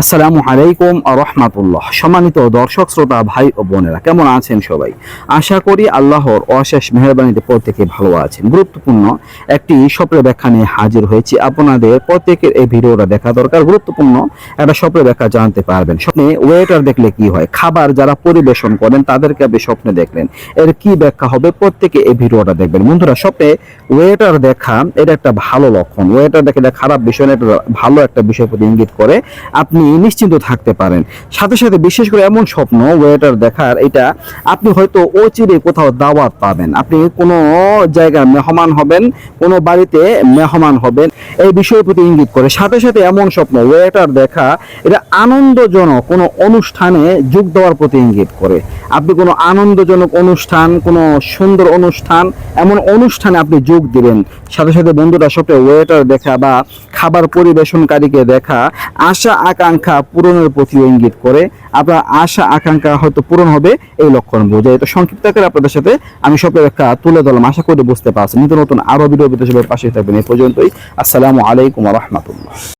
আসসালামু আলাইকুম রহমাতুল্লাহ। সম্মানিত দর্শক, শ্রোতা, ভাই ও বোনেরা, কেমন আছেন সবাই? আশা করি আল্লাহর অশেষ মেহরবানিতে প্রত্যেকে ভালো আছেন। গুরুত্বপূর্ণ একটি স্বপ্নের ব্যাখ্যা নিয়ে হাজির হয়েছি। আপনাদের প্রত্যেকের এই ভিডিওটা দেখা দরকার। গুরুত্বপূর্ণ একটা স্বপ্নের ব্যাখ্যা জানতে পারবেন। স্বপ্নে ওয়েটার দেখলে কি হয়? খাবার যারা পরিবেশন করেন, তাদেরকে আপনি স্বপ্নে দেখলেন। এর কি ব্যাখ্যা হবে? প্রত্যেকে এই ভিডিওটা দেখবেন। বন্ধুরা, স্বপ্নে ওয়েটার দেখা, এটা একটা ভালো লক্ষণ। ওয়েটার দেখে খারাপ বিষয় না, এটা ভালো একটা বিষয় প্রতি ইঙ্গিত করে। আপনি নিশ্চিন্ত থাকতে পারেন। সাথে সাথে বিশেষ করে এমন স্বপ্ন ওয়েটার দেখার, এটা আপনি হয়তো অচিরে কোথাও দাওয়াত পাবেন। আপনি কোনো জায়গায় মেহমান হবেন, কোনো বাড়িতে মেহমান হবেন, এই বিষয়ের প্রতি ইঙ্গিত করে। সাথে সাথে এমন স্বপ্ন ওয়েটার দেখা, এটা আনন্দজনক কোনো অনুষ্ঠানে যোগ দেওয়ার প্রতি ইঙ্গিত করে। আপনি কোনো আনন্দজনক অনুষ্ঠান, কোনো সুন্দর অনুষ্ঠান, এমন অনুষ্ঠানে আপনি যোগ দিবেন। সাথে সাথে বন্ধুরা সবটা ওয়েটার দেখা বা খাবার পরিবেশনকারীকে দেখা, আশা, আকাঙ্ক্ষা পূরণের প্রতি ইঙ্গিত করে, আপনার আশা, আকাঙ্ক্ষা হয়তো পূরণ হবে এই লক্ষণ বোঝায় তো সংক্ষিপ্ত আকারে আপনাদের সাথে আমি সব একটা তুলে ধরলাম, আশা করে বুঝতে পারছি নিত্য নতুন আরও ভিডিও বিদেশের পাশে থাকবেন। এই পর্যন্তই। আসসালামু আলাইকুম রহমতুল্লাহ।